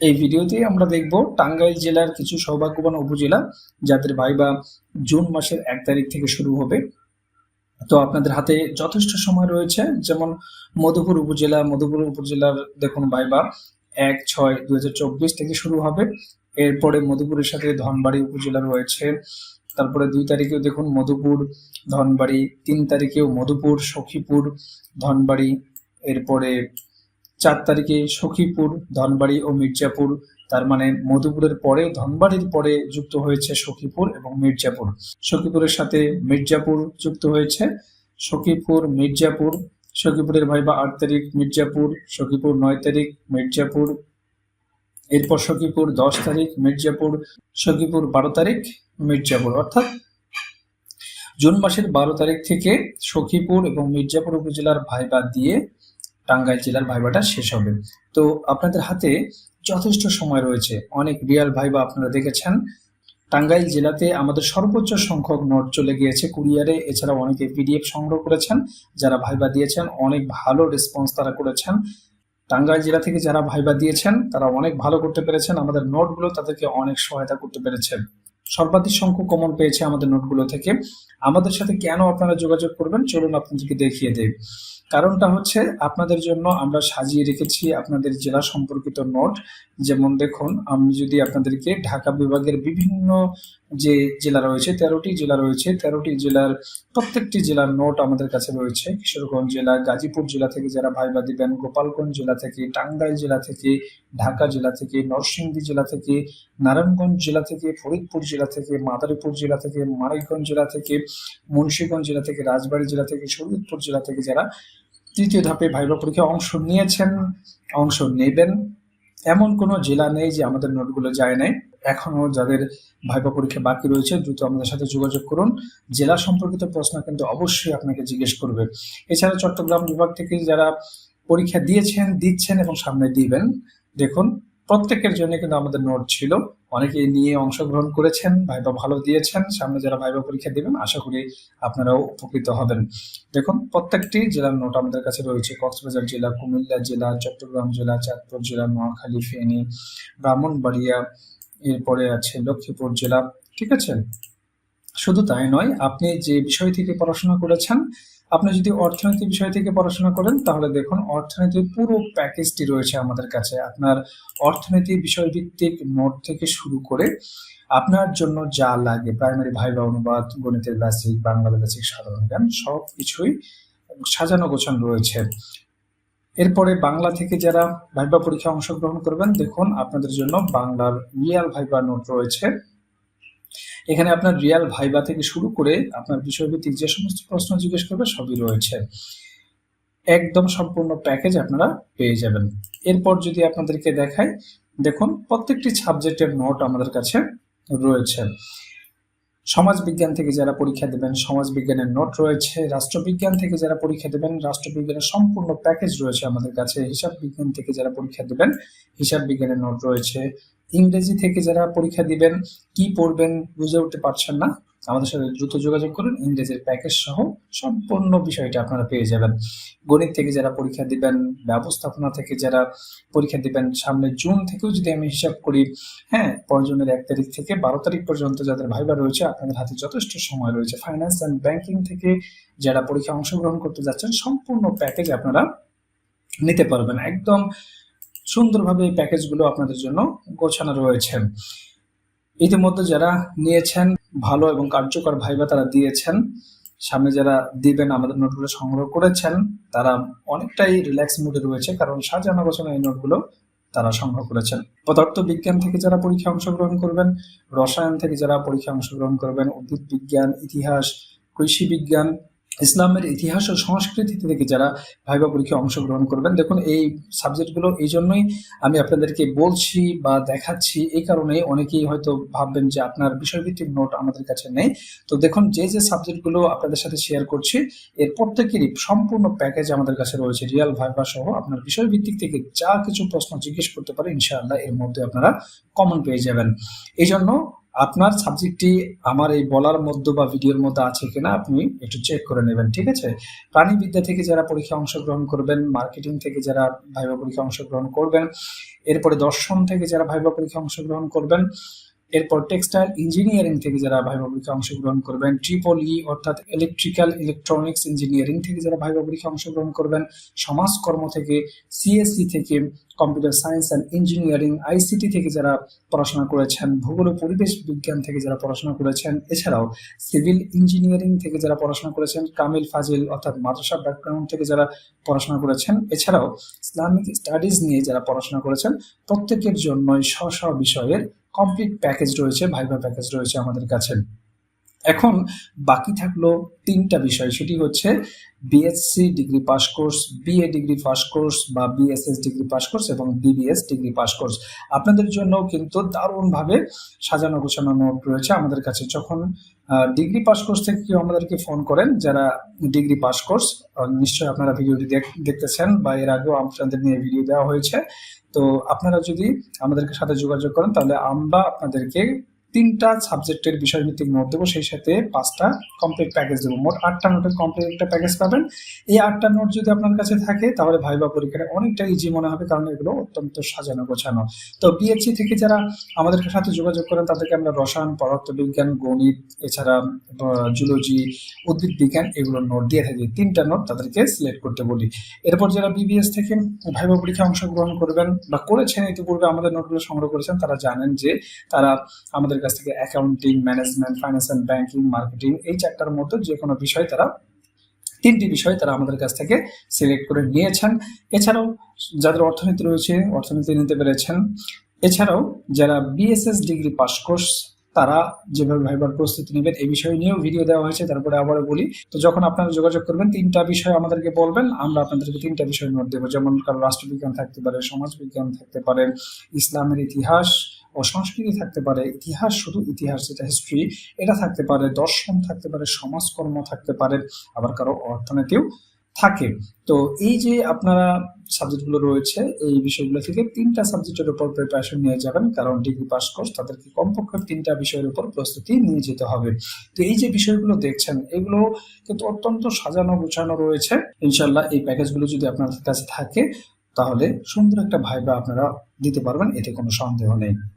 এই ভিডিওতে আমরা দেখব টাঙ্গাইল জেলার কিছু সৌভাগ্যবান উপজেলা যাদের ভাইবা জুন মাসের এক তারিখ থেকে শুরু হবে। তো আপনাদের হাতে যথেষ্ট সময় রয়েছে, যেমন মধুপুর উপজেলা, মধুপুর উপজেলার দেখুন ভাইবা এক ছয় দু থেকে শুরু হবে। এরপরে মধুপুরের সাথে ধনবাড়ি উপজেলা রয়েছে, তারপরে দুই তারিখেও দেখুন মধুপুর, ধনবাড়ি, তিন তারিখেও মধুপুর, সখীপুর, ধনবাড়ি, এরপরে চার তারিখে সখীপুর, ধনবাড়ি ও মির্জাপুর। তার মানে মধুপুরের পরে, ধনবাড়ির পরে যুক্ত হয়েছে সখীপুর এবং মির্জাপুর। সখীপুরের সাথে মির্জাপুর যুক্ত হয়েছে। সখীপুর, মির্জাপুর। সখীপুরের ভাইবা আট তারিখ, মির্জাপুর। সখীপুর নয় তারিখ, মির্জাপুর। এরপর সখীপুর দশ তারিখ, মির্জাপুর। সখীপুর বারো তারিখ, মির্জাপুর। অর্থাৎ জুন মাসের বারো তারিখ থেকে সখীপুর এবং মির্জাপুর উপজেলার ভাইবা দিয়ে টাঙ্গাইল জেলার ভাইবাটা শেষ হবে। তো আপনাদের হাতে যথেষ্ট সময় রয়েছে। অনেক রিয়াল ভাইবা আপনারা দেখেছেন। টাঙ্গাইল জেলাতে আমাদের সর্বোচ্চ সংখ্যক নোট চলে গিয়েছে। কুরিয়ারে এছাড়া অনেকে পিডিএফ সংগ্রহ করেছেন, যারা ভাইবা দিয়েছেন, অনেক ভালো রেসপন্স তারা করেছেন। টাঙ্গাইল জেলা থেকে যারা ভাইবা দিয়েছেন, তারা অনেক ভালো করতে পেরেছেন। আমাদের নোটগুলো তাদেরকে অনেক সহায়তা করতে পেরেছেন সর্বাধিক সংখ্যক কমন পেয়েছে আমাদের নোটগুলো থেকে। আমাদের সাথে কেন আপনারা যোগাযোগ করবেন? চলুন আপনাদেরকে দেখিয়ে দেই। কারণটা হচ্ছে আপনাদের জন্য আমরা সাজিয়ে রেখেছি আপনাদের জেলা সম্পর্কিত নোট। যেমন দেখুন, আমি যদি আপনাদেরকে ঢাকা বিভাগের বিভিন্ন যে জেলা রয়েছে তেরোটি জেলা রয়েছে তেরোটি জেলার প্রত্যেকটি জেলার নোট আমাদের কাছে রয়েছে কিশোরগঞ্জ জেলা গাজীপুর জেলা থেকে যারা ভাইবা দিবেন গোপালগঞ্জ জেলা থেকে টাঙ্গাইল জেলা থেকে ঢাকা জেলা থেকে নরসিংদী জেলা থেকে নারায়ণগঞ্জ জেলা থেকে ফরিদপুর জেলা থেকে মাদারীপুর জেলা থেকে মানিকগঞ্জ জেলা থেকে মুন্সীগঞ্জ জেলা থেকে রাজবাড়ী জেলা থেকে শরীয়তপুর জেলা থেকে যারা তৃতীয় ধাপে ভাইবা পরীক্ষায় অংশ নিয়েছেন অংশ নেবেন এমন কোনো জেলা নেই যে আমাদের নোটগুলো যায় নাই এখনও যাদের ভাইবা পরীক্ষা বাকি রয়েছে, দ্রুত আমাদের সাথে যোগাযোগ করুন। জেলা সম্পর্কিত প্রশ্ন কিন্তু অবশ্যই আপনাকে জিজ্ঞেস করবে। এছাড়া চট্টগ্রাম বিভাগ থেকে যারা পরীক্ষা দিয়েছেন, দিচ্ছেন এবং সামনে দিবেন, দেখুন, প্রত্যেকের জন্য কিন্তু আমাদের নোট ছিল। অনেকে নিয়ে অংশগ্রহণ করেছেন ভাইবা ভালো দিয়েছেন, সামনে যারা ভাইবা পরীক্ষা দিবেন, আশা করি আপনারাও উপকৃত হবেন। দেখুন, প্রত্যেকটি জেলার নোট আমাদের কাছে রয়েছে। কক্সবাজার জেলা, কুমিল্লা জেলা, চট্টগ্রাম জেলা, চাঁদপুর জেলা, নোয়াখালী, ফেনী, ব্রাহ্মণবাড়িয়া এরপরে আছে লক্ষ্মীপুর জেলা। ঠিক আছে? শুধু তাই নয়, আপনি যে বিষয় থেকে পড়াশোনা করেছেন, আপনি যদি অর্থনীতি বিষয় থেকে পড়াশোনা করেন, তাহলে দেখুন অর্থনীতির পুরো প্যাকেজটি রয়েছে আমাদের কাছে। আপনার অর্থনীতি বিষয়ভিত্তিক নোট থেকে শুরু করে আপনার জন্য যা লাগে প্রাইমারি ভাইবা অনুবাদ, গণিতের বেসিক বাংলা বেসিক সাধারণ জ্ঞান সব কিছুই সাজানো গোছানো রয়েছে। এরপরে বাংলা থেকে যারা ভাইবা পরীক্ষা অংশগ্রহণ করবেন, দেখুন আপনাদের জন্য বাংলার রিয়াল ভাইবা নোট রয়েছে। এখানে আপনার রিয়াল ভাইবা থেকে শুরু করে আপনার বিষয়ভিত্তিক যে সমস্ত প্রশ্ন জিজ্ঞেস করবে, সবই রয়েছে। একদম সম্পূর্ণ প্যাকেজ আপনারা পেয়ে যাবেন। এরপর যদি আপনাদেরকে দেখাই, দেখুন প্রত্যেকটি সাবজেক্টের নোট আমাদের কাছে রয়েছে। সমাজ বিজ্ঞান থেকে যারা পরীক্ষা দেবেন সমাজ বিজ্ঞানের নোট রয়েছে, রাষ্ট্রবিজ্ঞান থেকে যারা পরীক্ষা দেবেন, রাষ্ট্রবিজ্ঞানের সম্পূর্ণ প্যাকেজ রয়েছে আমাদের কাছে। হিসাব বিজ্ঞান থেকে যারা পরীক্ষা দেবেন হিসাব বিজ্ঞানের নোট রয়েছে। ইংরেজি থেকে যারা পরীক্ষা দিবেন, কি পড়বেন বুঝে উঠতে পারছেন না, আমাদের সাথে দ্রুত যোগাযোগ করুন। ইংরেজির প্যাকেজ সহ সম্পূর্ণ বিষয়টা আপনারা পেয়ে যাবেন। গণিত থেকে যারা পরীক্ষা দিবেন, ব্যবস্থাপনা থেকে যারা পরীক্ষা দিবেন, সামনে জুন থেকেও যদি আমি হিসাব করি হ্যাঁ পঞ্চমের এক তারিখ থেকে বারো তারিখ পর্যন্ত যাদের ভাইবা রয়েছে, আপনাদের হাতে যথেষ্ট সময় রয়েছে। ফাইন্যান্স অ্যান্ড ব্যাংকিং থেকে যারা পরীক্ষা অংশগ্রহণ করতে যাচ্ছেন, সম্পূর্ণ প্যাকেজ আপনারা নিতে পারবেন। একদম সুন্দরভাবে এই প্যাকেজগুলো আপনাদের জন্য গোছানো রয়েছে। ইতিমধ্যে যারা নিয়েছেন, ভালো এবং কার্যকর ভাইবা তারা দিয়েছেন। সামনে যারা দিবেন, আমাদের নোটগুলো সংগ্রহ করেছেন, তারা অনেকটাই রিল্যাক্স মুডে রয়েছে, কারণ সাজানো গোছানো এই নোটগুলো তারা সংগ্রহ করেছেন। পদার্থ বিজ্ঞান থেকে যারা পরীক্ষা অংশগ্রহণ করবেন, রসায়ন থেকে যারা পরীক্ষা অংশগ্রহণ করবেন, উদ্ভিদ বিজ্ঞান, ইতিহাস, কৃষি বিজ্ঞান ইসলামের ইতিহাস ও সংস্কৃতি থেকে যারা ভাইবা পরীক্ষায় অংশগ্রহণ করবেন, দেখুন এই সাবজেক্টগুলো এই জন্যই আমি আপনাদেরকে বলছি বা দেখাচ্ছি, এই কারণে অনেকেই হয়তো ভাববেন যে আপনার বিষয়ভিত্তিক নোট আমাদের কাছে নেই। তো দেখুন, যে যে সাবজেক্টগুলো আপনাদের সাথে শেয়ার করছি, এর প্রত্যেকেরই সম্পূর্ণ প্যাকেজ আমাদের কাছে রয়েছে রিয়াল ভাইবা সহ আপনার বিষয়ভিত্তিক থেকে যা কিছু প্রশ্ন জিজ্ঞেস করতে পারে, ইনশাআল্লাহ এর মধ্যে আপনারা কমন পেয়ে যাবেন। এই জন্য আপনার সাবজেক্টটি আমার এই বলার মধ্যে বা ভিডিওর মধ্যে আছে কিনা আপনি একটু চেক করে নেবেন, ঠিক আছে? প্রাণীবিদ্যা থেকে যারা পরীক্ষা অংশগ্রহণ করবেন মার্কেটিং থেকে যারা ভাইবা পরীক্ষা অংশগ্রহণ করবেন, এরপরে দর্শন থেকে যারা ভাইবা পরীক্ষা অংশগ্রহণ করবেন এরপর টেক্সটাইল ইঞ্জিনিয়ারিং থেকে যারা ভাইবা পরীক্ষা অংশগ্রহণ করবেন ট্রিপল ই অর্থাৎ ইলেকট্রিক্যাল ইলেকট্রনিক্স ইঞ্জিনিয়ারিং থেকে যারা ভাইবা পরীক্ষা অংশগ্রহণ করবেন, সমাজকর্ম থেকে সিএসসি থেকে computer science and engineering ICT থেকে যারা পড়াশোনা করেছেন, ভূগোল ও পরিবেশ বিজ্ঞান থেকে যারা পড়াশোনা করেছেন, এছাড়াও সিভিল ইঞ্জিনিয়ারিং থেকে যারা পড়াশোনা করেছেন, কামিল ফাজিল অর্থাৎ মাদ্রাসা ব্যাকগ্রাউন্ড থেকে যারা পড়াশোনা করেছেন, এছাড়াও ইসলামিক স্টাডিজ নিয়ে যারা পড়াশোনা করেছেন, প্রত্যেকের জন্যই স্ব স্ব বিষয়ের কমপ্লিট প্যাকেজ রয়েছে ভাইবা প্যাকেজ রয়েছে আমাদের কাছে। এখন বাকি থাকল তিনটা বিষয়। সেটি হচ্ছে BSc degree pass course BA degree pass course বা বিএসএস ডিগ্রি পাস কোর্স এবং বিবিএস ডিগ্রি পাস কোর্স আপনাদের জন্য কিন্তু দারুণভাবে সাজানো গোছানো নোট রয়েছে। আমাদের কাছে যখন ডিগ্রি পাস কোর্স থেকে কেউ আমাদেরকে ফোন করেন, যারা ডিগ্রি পাস কোর্স নিশ্চয়ই আপনারা ভিডিওটি দেখ- দেখতেছেন বা এর আগেও আপনাদের নিয়ে ভিডিও দেওয়া হয়েছে। তো আপনারা যদি আমাদেরকে সাথে যোগাযোগ করেন, তাহলে আমরা আপনাদেরকে তিনটা সাবজেক্টের বিষয়ভিত্তিক নোট দেবো, সেই সাথে পাঁচটা কমপ্লিট প্যাকেজ দেবো। মোট আটটা নোটের কমপ্লিট একটা প্যাকেজ পাবেন। এই আটটা নোট যদি আপনার কাছে থাকে, তাহলে ভাইবা পরীক্ষাটা অনেকটা ইজি মনে হবে, কারণ এগুলো অত্যন্ত সাজানো গোছানো। তো বিএসসি থেকে যারা আমাদের সাথে যোগাযোগ করেন, তাদেরকে আমরা রসায়ন পদার্থবিজ্ঞান গণিত, এছাড়া জুলজি উদ্ভিদ বিজ্ঞান এগুলোর নোট দিয়ে থাকি। তিনটা নোট তাদেরকে সিলেক্ট করতে বলি। এরপর যারা বিবিএস থেকে ভাইবা পরীক্ষা অংশগ্রহণ করবেন বা করেছেন, ইতিপূর্বে আমাদের নোটগুলো সংগ্রহ করেছেন, তারা জানেন যে তারা আমাদের কাছ থেকে accounting management finance and banking marketing এই চারটার মতো যে কোনো বিষয় তারা, তিনটি বিষয় তারা আমাদের কাছ থেকে সিলেক্ট করে নিয়েছেন। এছাড়াও যাদের অর্থনীতি রয়েছে, অর্থনীতি নিতে পেরেছেন। এছাড়াও যারা বিএসএস ডিগ্রি পাস কোর্স তারা যেভাবে ভাইবার প্রস্তুতি নেবেন এই বিষয় নিয়েও ভিডিও দেওয়া হয়েছে, তারপরে আবারও বলি। তো যখন আপনারা যোগাযোগ করবেন, তিনটা বিষয় আমাদেরকে বলবেন, আমরা আপনাদেরকে তিনটা বিষয় নোট দেবো। যেমন কারও রাষ্ট্রবিজ্ঞান থাকতে পারে, সমাজবিজ্ঞান থাকতে পারে, ইসলামের ইতিহাস ও সংস্কৃতি থাকতে পারে। ইতিহাস শুধু ইতিহাস যেটা হিস্ট্রি এটা থাকতে পারে, দর্শন থাকতে পারে, সমাজকর্ম থাকতে পারে, আবার কারও অর্থনীতিও থাকে। তো এই যে আপনারা সাবজেক্টগুলো রয়েছে, এই বিষয়গুলো থেকে তিনটা সাবজেক্টের উপর প্রিপারেশন নিয়ে যাবেন, কারণ ডিগ্রি পাস কোর্স তাদেরকে কমপক্ষে তিনটা বিষয়ের উপর প্রস্তুতি নিয়ে যেতে হবে। তো এই যে বিষয়গুলো দেখছেন, এগুলো কিন্তু অত্যন্ত সাজানো গোছানো রয়েছে। ইনশাল্লাহ এই প্যাকেজগুলো যদি আপনার কাছে থাকে, তাহলে সুন্দর একটা ভাইবা আপনারা দিতে পারবেন, এতে কোনো সন্দেহ নেই।